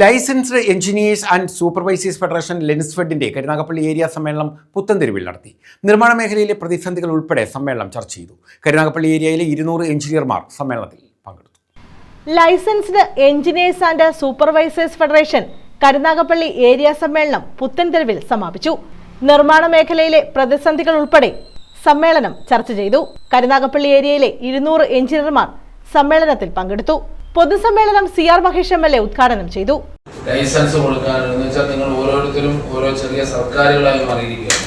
Licensed engineers and supervisors federation ലെൻസ്ഫെഡിന്റെ Karunagappally area സമ്മേളനം പുത്തൻതെരുവിൽ നടത്തി. നിർമ്മാണ മേഖലയിലെ പ്രതിസന്ധികൾ ഉൾപ്പെടെ സമ്മേളനം ചർച്ച ചെയ്തു. കരുനാഗപ്പള്ളി ഏരിയയിലെ ഇരുന്നൂറ് എഞ്ചിനീയർമാർ സമ്മേളനത്തിൽ പങ്കെടുത്തു. Licensed engineers and supervisors federation Karunagappally area സമ്മേളനം പുത്തൻതെരുവിൽ സമാപിച്ചു. നിർമ്മാണ മേഖലയിലെ പ്രതിസന്ധികൾ ഉൾപ്പെടെ സമ്മേളനം ചർച്ച ചെയ്തു. കരുനാഗപ്പള്ളി ഏരിയയിലെ ഇരുന്നൂറ് എഞ്ചിനീയർമാർ സമ്മേളനത്തിൽ പങ്കെടുത്തു. പൊതുസമ്മേളനം C R Mahesh M L A ഉദ്ഘാടനം ചെയ്തു. ലൈസൻസ് കൊടുക്കാനെന്ന് വെച്ചാൽ നിങ്ങൾ ഓരോരുത്തരും ഓരോ ചെറിയ സർക്കാരുകളായി മാറിയിരിക്കുകയാണ്.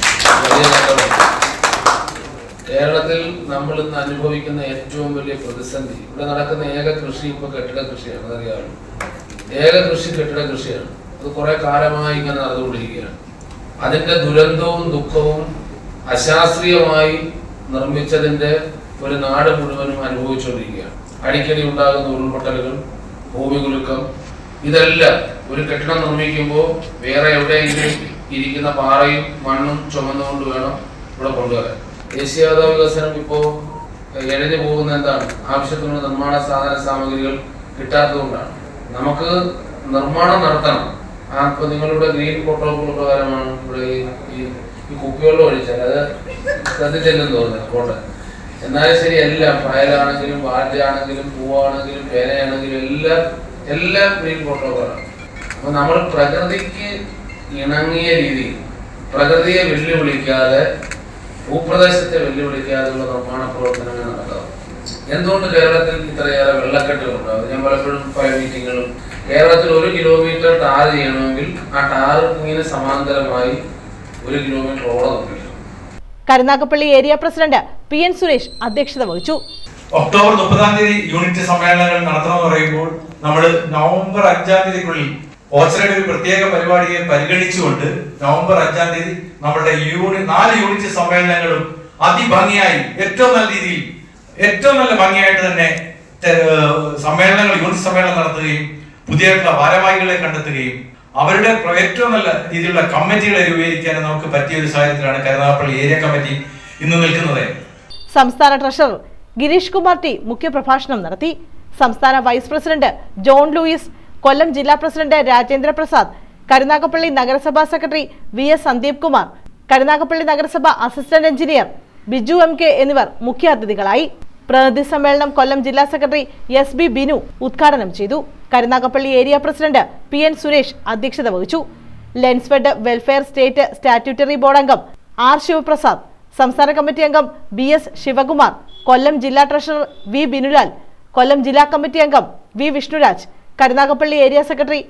കേരളത്തിൽ നമ്മൾ ഇന്ന് അനുഭവിക്കുന്ന ഏറ്റവും വലിയ പ്രതിസന്ധി ഇവിടെ നടക്കുന്ന ഏക കൃഷി ഇപ്പൊ കെട്ടിട കൃഷിയാണ് അതറിയാമല്ലോ. ഏക കൃഷി കെട്ടിട കൃഷിയാണ്. അത് കുറെ കാലമായി ഇങ്ങനെ നടന്നുകൊണ്ടിരിക്കുകയാണ്. അതിന്റെ ദുരന്തവും ദുഃഖവും അശാസ്ത്രീയമായി നിർമ്മിച്ചതിന്റെ ഒരു നാട് മുഴുവനും അനുഭവിച്ചുകൊണ്ടിരിക്കുകയാണ്. അടിക്കടി ഉണ്ടാകുന്ന ഉരുൾപൊട്ടലുകൾ ഭൂമികുലുക്കം ഇതെല്ലാം ഒരു കെട്ടിടം നിർമ്മിക്കുമ്പോൾ വേറെ എവിടെയെങ്കിലും ഇരിക്കുന്ന പാറയും മണ്ണും ചുമന്നുകൊണ്ട് വേണം ഇവിടെ കൊണ്ടുവരാൻ. ദേശീയത വികസനം ഇപ്പോൾ എഴുതി പോകുന്ന എന്താണ്? ആവശ്യത്തിനുള്ള നിർമ്മാണ സാധന സാമഗ്രികൾ കിട്ടാത്തതുകൊണ്ടാണ്. നമുക്ക് നിർമ്മാണം നടത്തണം. ആ ഇപ്പൊ നിങ്ങളുടെ ഗ്രീൻ പ്രോട്ടോകോൾ പ്രകാരമാണ് ഇവിടെ ഈ കുപ്പിവെള്ളം ഒഴിച്ചാൽ. അത് ശ്രദ്ധിച്ചില്ലെന്ന് തോന്നുന്നത് കോട്ടയം എന്നാലും ശരി എല്ലാം ഫയലാണെങ്കിലും വാഴയാണെങ്കിലും പൂവാണെങ്കിലും പേനയാണെങ്കിലും എല്ലാം എല്ലാം ഗ്രീൻ ഫോട്ടോകളാണ് അപ്പൊ നമ്മൾ പ്രകൃതിക്ക് ഇണങ്ങിയ രീതിയിൽ പ്രകൃതിയെ വെല്ലുവിളിക്കാതെ ഭൂപ്രദേശത്തെ വെല്ലുവിളിക്കാതെയുള്ള നിർമ്മാണ പ്രവർത്തനങ്ങൾ നടത്താം. എന്തുകൊണ്ട് കേരളത്തിൽ ഇത്രയേറെ വെള്ളക്കെട്ടുകൾ ഉണ്ടാവും ഞാൻ പലപ്പോഴും ഫയൽ മീറ്റിങ്ങുകളും കേരളത്തിൽ ഒരു കിലോമീറ്റർ ടാർ ചെയ്യണമെങ്കിൽ ആ ടാർ ഇങ്ങനെ സമാന്തരമായി ഒരു കിലോമീറ്റർ ഓളം Karunagappally area president P N Suresh അധ്യക്ഷത വഹിച്ചു. ഒക്ടോബർ മുപ്പതാം തീയതി യൂണിറ്റ് സമ്മേളനങ്ങൾ നടത്തണമെന്ന് പറയുമ്പോൾ നമ്മൾ നവംബർ അഞ്ചാം തീയതിക്കുള്ളിൽ ഓച്ചറയുടെ ഒരു പ്രത്യേക പരിപാടിയെ പരിഗണിച്ചുകൊണ്ട് നവംബർ അഞ്ചാം തീയതി നമ്മുടെ യൂണി നാല് യൂണിറ്റ് സമ്മേളനങ്ങളും അതിഭംഗിയായി ഏറ്റവും നല്ല രീതിയിൽ ഏറ്റവും നല്ല ഭംഗിയായിട്ട് തന്നെ സമ്മേളനങ്ങൾ യൂണിറ്റ് സമ്മേളനം നടത്തുകയും പുതിയ ഭാരവാഹികളെ കണ്ടെത്തുകയും അവരുടെ ഏറ്റവും നല്ല രീതിയിലുള്ള കമ്മിറ്റികളെ രൂപീകരിക്കാനും നമുക്ക് പറ്റിയ ഒരു സാഹചര്യത്തിലാണ് കരുനാഗപ്പള്ളി ഏരിയ കമ്മിറ്റി ഇന്ന് നിൽക്കുന്നത്. സംസ്ഥാന ട്രഷറർ ഗിരീഷ് കുമാർ ടി മുഖ്യപ്രഭാഷണം നടത്തി. സംസ്ഥാന vice president John Louis Kollam ജില്ലാ പ്രസിഡന്റ് രാജേന്ദ്ര പ്രസാദ് കരുനാഗപ്പള്ളി നഗരസഭാ secretary V S Sandeep Kumar Karunagappally നഗരസഭ assistant engineer Biju M K എന്നിവർ മുഖ്യാതിഥികളായി. പ്രതിനിധി സമ്മേളനം കൊല്ലം ജില്ലാ സെക്രട്ടറി എസ് ബി ബിനു ഉദ്ഘാടനം ചെയ്തു. Karunagappally area president P N Suresh അധ്യക്ഷത വഹിച്ചു. Lensfed welfare state statutory board അംഗം ആർ ശിവപ്രസാദ് സംസ്ഥാന കമ്മിറ്റി അംഗം ബി എസ് ശിവകുമാർ കൊല്ലം ജില്ലാ ട്രഷറർ വി ബിനുലാൽ കൊല്ലം ജില്ലാ കമ്മിറ്റി അംഗം V Vishnuraj Karunagappally area secretary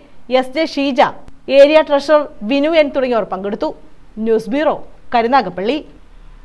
S J Sheeja area treasurer Vinu N തുടങ്ങിയവർ പങ്കെടുത്തു. News bureau Karunagappally.